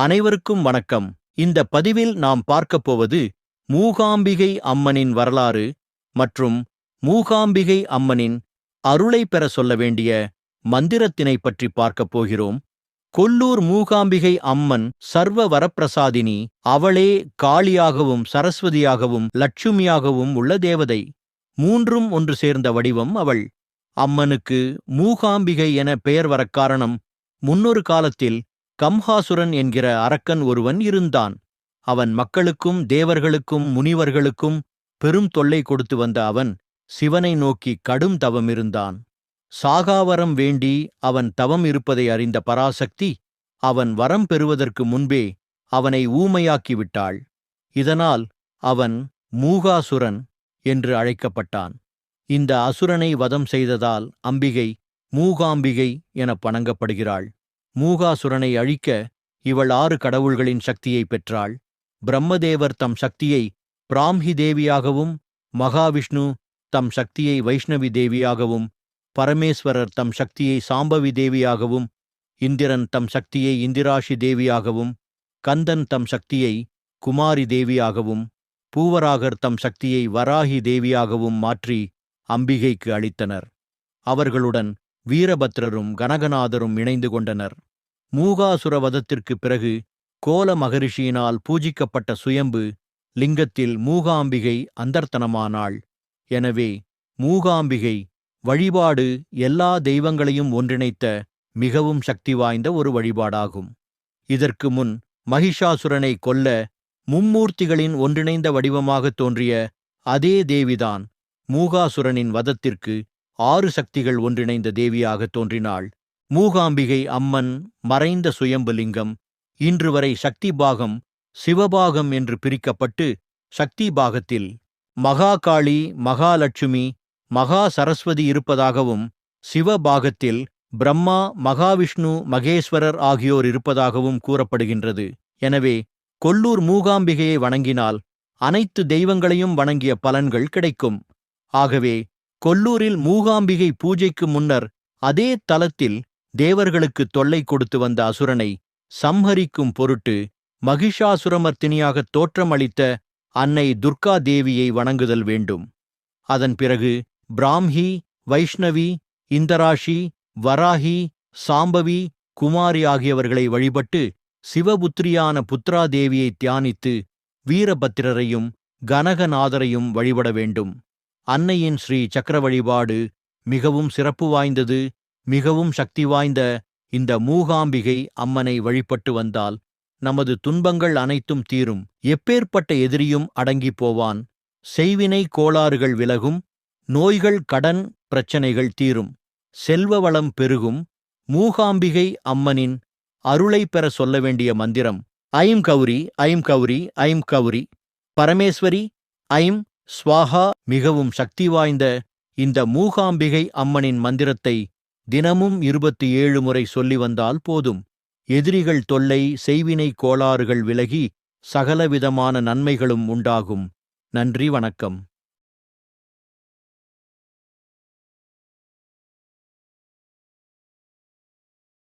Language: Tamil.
அனைவருக்கும் வணக்கம். இந்த பதிவில் நாம் பார்க்கப் போவது மூகாம்பிகை அம்மனின் வரலாறு மற்றும் மூகாம்பிகை அம்மனின் அருளை பெற சொல்ல வேண்டிய மந்திரத்தினை பற்றி பார்க்கப் போகிறோம். கொல்லூர் மூகாம்பிகை அம்மன் சர்வ வரப்பிரசாதினி அவளே காளியாகவும் சரஸ்வதியாகவும் லட்சுமியாகவும் உள்ள தேவதை. மூன்றும் ஒன்று சேர்ந்த வடிவம் அவள். அம்மனுக்கு மூகாம்பிகை என பெயர் வரக் காரணம் முன்னொரு காலத்தில் கம்ஹாசுரன் என்கிற அரக்கன் ஒருவன் இருந்தான். அவன் மக்களுக்கும் தேவர்களுக்கும் முனிவர்களுக்கும் பெரும் தொல்லை கொடுத்து வந்த அவன் சிவனை நோக்கி கடும் தவம் இருந்தான். சாகாவரம் வேண்டி அவன் தவம் இருப்பதை அறிந்த பராசக்தி அவன் வரம் பெறுவதற்கு முன்பே அவனை ஊமையாக்கிவிட்டாள் இதனால் அவன் மூகாசுரன் என்று அழைக்கப்பட்டான். இந்த அசுரனை வதம் செய்ததால் அம்பிகை மூகாம்பிகை என பணங்கப்படுகிறாள் மூகாசுரனை அழிக்க இவள் ஆறு கடவுள்களின் சக்தியை பெற்றாள். பிரம்மதேவர் தம் சக்தியை பிராம்ஹி தேவியாகவும் மகாவிஷ்ணு தம் சக்தியை வைஷ்ணவி தேவியாகவும் பரமேஸ்வரர் தம் சக்தியை சாம்பவி தேவியாகவும் இந்திரன் தம் சக்தியை இந்திராஷி தேவியாகவும் கந்தன் தம் சக்தியை குமாரி தேவியாகவும் பூவராகர் தம் சக்தியை வராகி தேவியாகவும் மாற்றி அம்பிகைக்கு அளித்தனர். அவர்களுடன் வீரபத்ரரும் கனகநாதரும் இணைந்து கொண்டனர். மூகாசுர வதத்திற்குப் பிறகு கோல மகரிஷியினால் பூஜிக்கப்பட்ட சுயம்பு லிங்கத்தில் மூகாம்பிகை அந்தர்த்தனமானாள். எனவே மூகாம்பிகை வழிபாடு எல்லா தெய்வங்களையும் ஒன்றிணைத்த மிகவும் சக்தி வாய்ந்த ஒரு வழிபாடாகும். இதற்கு முன் மகிஷாசுரனை கொல்ல மும்மூர்த்திகளின் ஒன்றிணைந்த வடிவமாகத் தோன்றிய அதே தேவிதான் மூகாசுரனின் வதத்திற்கு ஆறு சக்திகள் ஒன்றிணைந்த தேவியாகத் தோன்றினாள். மூகாம்பிகை அம்மன் மறைந்த சுயம்புலிங்கம். இன்று வரை சக்தி பாகம் சிவபாகம் என்று பிரிக்கப்பட்டு சக்தி பாகத்தில் மகாகாளி மகாலட்சுமி மகா சரஸ்வதி இருப்பதாகவும் சிவபாகத்தில் பிரம்மா மகாவிஷ்ணு மகேஸ்வரர் ஆகியோர் இருப்பதாகவும் கூறப்படுகின்றது. எனவே கொல்லூர் மூகாம்பிகையை வணங்கினால் அனைத்து தெய்வங்களையும் வணங்கிய பலன்கள் கிடைக்கும். ஆகவே கொல்லூரில் மூகாம்பிகை பூஜைக்கு முன்னர் அதே தலத்தில் தேவர்களுக்கு தொல்லை கொடுத்து வந்த அசுரனை சம்ஹரிக்கும் பொருட்டு மகிஷாசுரமர்த்தினியாகத் தோற்றமளித்த அன்னை துர்கா தேவியை வணங்குதல் வேண்டும். அதன் பிறகு பிராம்ஹி வைஷ்ணவி இந்தராஷி வராஹி சாம்பவி குமாரி ஆகியவர்களை வழிபட்டு சிவபுத்திரியான புத்ரா தேவியை தியானித்து வீரபத்திரரையும் கனகநாதரையும் வழிபட வேண்டும். அன்னையின் ஸ்ரீ சக்கர வழிபாடு மிகவும் சிறப்பு வாய்ந்தது. மிகவும் சக்தி வாய்ந்த இந்த மூகாம்பிகை அம்மனை வழிபட்டு வந்தால் நமது துன்பங்கள் அனைத்தும் தீரும். எப்பேற்பட்ட எதிரியும் அடங்கிப் போவான். செய்வினை கோளாறுகள் விலகும். நோய்கள் கடன் பிரச்சனைகள் தீரும். செல்வ வளம் பெருகும். மூகாம்பிகை அம்மனின் அருளை பெற சொல்ல வேண்டிய மந்திரம். ஐம் கௌரி ஐம் கௌரி ஐம் கௌரி. பரமேஸ்வரி ஐம் ஸ்வாஹா மிகவும் சக்தி வாய்ந்த இந்த மூகாம்பிகை அம்மனின் மந்திரத்தை தினமும் இருபத்தி ஏழு முறை சொல்லி வந்தால் போதும். எதிரிகள் தொல்லை செய்வினை கோளாறுகள் விலகி சகலவிதமான நன்மைகளும் உண்டாகும். நன்றி வணக்கம்.